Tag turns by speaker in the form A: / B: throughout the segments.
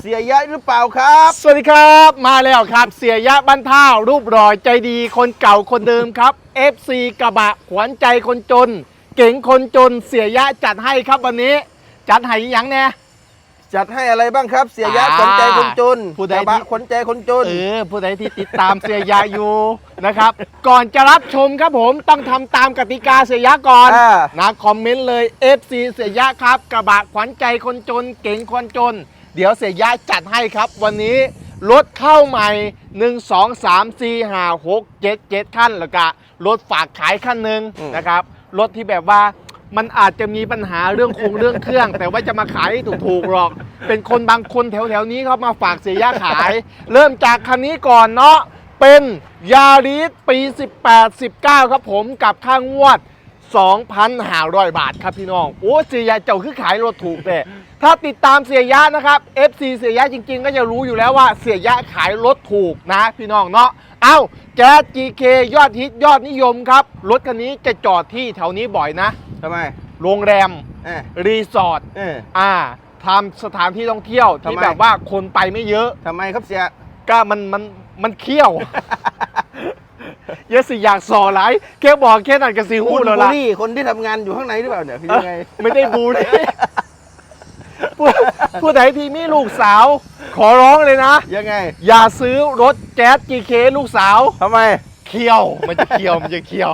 A: เสียยะหรือเปล่าครับ
B: สวัสดีครับมาแล้วครับ เสียยะบ้านท่ารูปรอยใจดีคนเก่าคนเดิมครับ FC กระบะขวัญใจคนจน เก่งคนจนเสียยะจัดให้ครับวันนี้ จัดให้หยังแน่
A: จัดให้อะไรบ้างครับ เสียยะ
B: อ่า
A: ขวัญใจคนจน
B: ผู้ใด
A: กระบะ
B: ที่
A: ขวัญใจคนจน
B: เออผู้ใดที่ติดตามเสียยะอยู่ นะครับ ก่อนจะรับชมครับผมต้องทำตามกติกาเสียยะก่อน
A: อ่า
B: นะคอมเมนต์เลย FC เสียยะครับ กระบะขวัญใจคนจน เก่งคนจน เดี๋ยวเสียยะจัดให้ครับ วันนี้รถเข้าใหม่ 1 2 3 4 5 6 7 7ขั้นแล้วก็รถฝากขายขั้นหนึ่ง
A: อืม
B: นะครับ รถที่แบบว่ามันอาจจะมีปัญหาเรื่องคงเรื่องเครื่อง แต่ว่าจะมาขายให้ถูกๆหรอก เป็นคนบางคนแถวๆนี้เขามาฝากเสียยะขาย เริ่มจากคันนี้ก่อนเนาะเป็นยาริสปี 18 19 ครับผมกับค่างวด 2,500 บาทครับพี่น้อง โอ้เสียยะเจ้าคือขายรถถูกแต่ถ้าติดตามเสียยะนะครับ FC เสียยะจริง ๆ ก็จะรู้อยู่แล้วว่าเสียยะขายรถถูกนะพี่น้องเนาะเอ้าแจ๊ส GK ยอดฮิตยอดนิยมครับ รถคันนี้จะจอดที่แถวนี้บ่อยนะ
A: ทำไม
B: โรงแรม
A: เออ
B: รีสอร์ท
A: เออ
B: อ่าทำสถานที่ท่องเที่ยวที่
A: ทำไม
B: แบบว่าคนไปไม่เยอะ
A: ทำไมครับเสีย
B: ก็มันมันมันเคี่ยว เยอะสิอยากสอหลายแค่บอกแค่นั้นก็สิหู
A: คุณ
B: แล้ว
A: บูล
B: ล่ะ
A: ลี่คนที่ทำงานอยู่ข้างในหรือเปล่าเนี่ยคือยังไง
B: ไม่ได้บูเลยผู้ผู้ใดที่มีลูกสาว ขอร้องเลยนะ
A: ยังไง
B: อย่าซื้อรถแจ๊ส GK ลูกสาว
A: ทำไม
B: เคี่ยว มันจะเคี่ยว มันจะเคี่ยว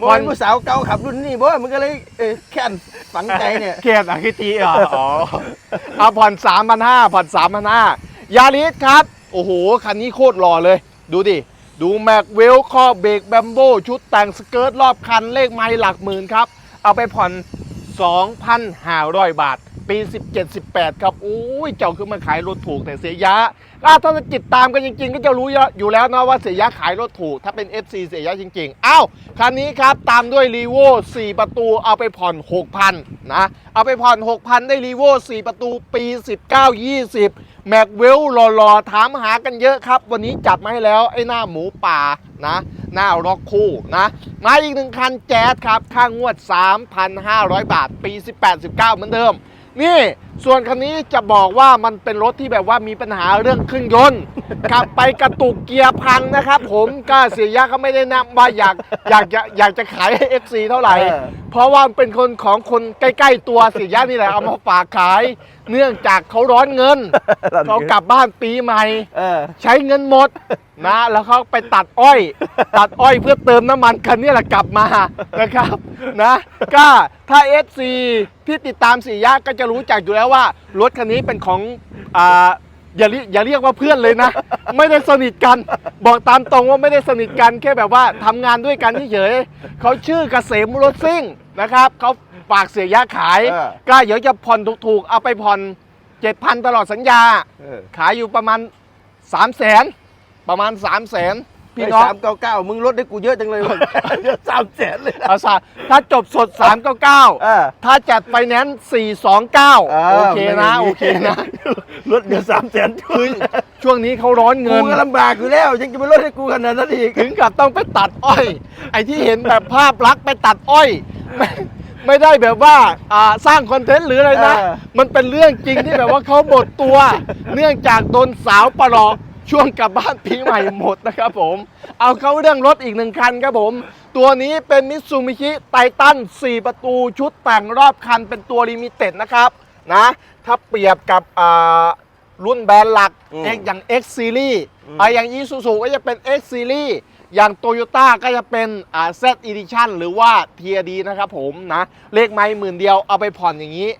A: มอ
B: วัน
A: นผู้สาวเก่าขับรุ่นนี้บ่มันก็เลยเออแค่นฝังใจเนี่ย
B: เคียดอะคิตีอะอ๋อเอาผ่อนสามพันห้าผ่อนสามพันห้ายาริสครับ โอ้โห คันนี้โคตรหล่อเลย ดูดิ ดูแม็กเวลข้อเบรกแบมโบชุดแต่งสเกิร์ตรอบคันเลขไม้หลักหมื่นครับ เอาไปผ่อน 2,500 บาท ปี 17-18 ครับโอ้ยเจ้าคือมาขายรถถูกแต่เสียยะถ้าจะติดตามกันจริง ๆ ก็จะรู้อยู่แล้วนะว่าเสียยะขายรถถูก ถ้าเป็น FC เสียยะจริงๆอ้าวคันนี้ครับตามด้วยรีโว่4ประตูเอาไปผ่อน 6,000 นะเอาไปผ่อน 6,000 ได้รีโว่4ประตูปี 19-20แม็กเวลหล่อๆถามหากันเยอะครับ วันนี้จัดมาให้แล้วไอ้หน้าหมูป่านะ หน้าร็อกคู่นะ มาอีกหนึ่งคันแจ๊สครับ ค่างวด 3,500 บาท ปี 18-19 เหมือนเดิม นี่ ส่วนคันนี้จะบอกว่ามันเป็นรถที่แบบว่ามีปัญหาเรื่องเครื่องยนต์ ขับไปกระตุกเกียร์พังนะครับ ผมก็เสียยะเขาไม่ได้นำว่าอยากอยากจะอยากจะขายให้ FC เท่าไหร่
A: เออ
B: เพราะว่าเป็นคนของคนใกล้ ๆ ตัวเสียยะนี่แหละเอามาฝากขาย เนื่องจากเขาร้อนเงินเขากลับบ้านปีใหม่
A: เออ
B: ใช้เงินหมดนะ แล้วเขาไปตัดอ้อย ตัดอ้อยเพื่อเติมน้ำมันคันนี้แหละกลับมานะครับนะก็ถ้า FC ที่ติดตามสียะก็จะรู้จักอยู่แล้วว่ารถคันนี้เป็นของอ่าอย่าเรียกอย่าเรียกว่าเพื่อนเลยนะ ไม่ได้สนิทกัน บอกตามตรงว่าไม่ได้สนิทกันแค่แบบว่าทำงานด้วยกันเฉยๆเขาชื่อเกษมรถซิ่งนะครับเขาฝากเสียยะขาย
A: เออ
B: ก็เดี๋ยวจะผ่อนถูกๆ เอาไปผ่อน7,000ตลอดสัญญา
A: เออ
B: ขายอยู่ประมาณ3 0 0แสนประมาณ3 0 0แสน พี่น้อง
A: สามเก้าเก้ามึงลดให้กูเยอะจังเลยเยอะสามแสนเลยนะ
B: เอาซะถ้าจบสด
A: เอ
B: 399
A: อ
B: ถ้าจัดไฟแนนซ์429โอเคนะโอเคนะ
A: ลดเหลือสามแสน
B: คือช่วงนี้เขาร้อน
A: กู
B: เงิน
A: ก็ลำบากอยู่แล้ว ยังจะไปลดให้กูขนาดนั้นอีก
B: ถึงกับต้องไปตัดอ้อย ไอ้ที่เห็นแบบภาพลักษณ์ไปตัดอ้อย ไม่ไม่ได้แบบว่าอ่าสร้างคอนเทนต์หรืออะไรนะ
A: เออ
B: มันเป็นเรื่องจริงที่แบบว่าเขาหมดตัว เนื่องจากโดนสาวประหลอก ช่วงกลับบ้านปีใหม่หมดนะครับผม เอาเข้าเรื่องรถอีกหนึ่งคันครับผม ตัวนี้เป็นมิตซูมิชิไททัน4 ประตูชุดแต่งรอบคันเป็นตัวลิมิเต็ดนะครับนะถ้าเปรียบกับอ่ารุ่นแบรนด์หลัก
A: อืม
B: X อย่าง X Series
A: อืม
B: อ่าอย่าง Isuzu ก็จะเป็น X Series อย่าง Toyota ก็จะเป็นอ่า Z Edition หรือว่า TRD นะครับผมนะเลขไม้หมื่นเดียวเอาไปผ่อนอย่างนี้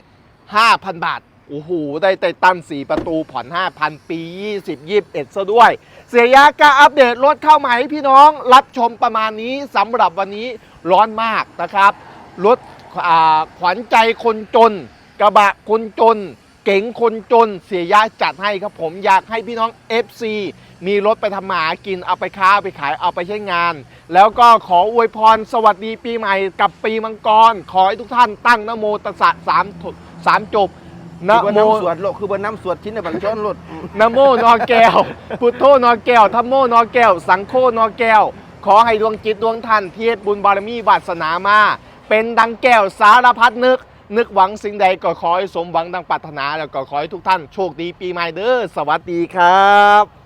B: 5,000 บาท โอ้โห ได้ไตตัน 4 ประตูผ่อน 5,000 ปี 20 21 ซะด้วย เสียยากาอัปเดตรถเข้ามาให้พี่น้องรับชมประมาณนี้สำหรับวันนี้ร้อนมากนะครับ รถขวัญใจคนจน กระบะคนจน เก๋งคนจน เสียยะจัดให้ครับผมอยากให้พี่น้อง FC มีรถไปทำหมากินเอาไปค้าไปขายเอาไปใช้งาน แล้วก็ขออวยพรสวัสดีปีใหม่กับปีมังกร ขอให้ทุกท่านตั้งนโมตัสสะสามสามจบ นะ
A: คือบน
B: โม
A: น้ำสวดโลกคือบนน้ำสวดชิ้นในบางช้อนรถ
B: นะโมนอแก้ว พุทโธนอแก้วธัมโมนอแก้ว สังโฆนอแก้ว ขอให้ดวงจิตดวงท่านที่เฮ็ดบุญบารมีวาสนามา เป็นดังแก้วสารพัดนึก นึกหวังสิ่งใดก็ขอให้สมหวังดังปรารถนา แล้วก็ขอให้ทุกท่านโชคดีปีใหม่เด้อสวัสดีครับ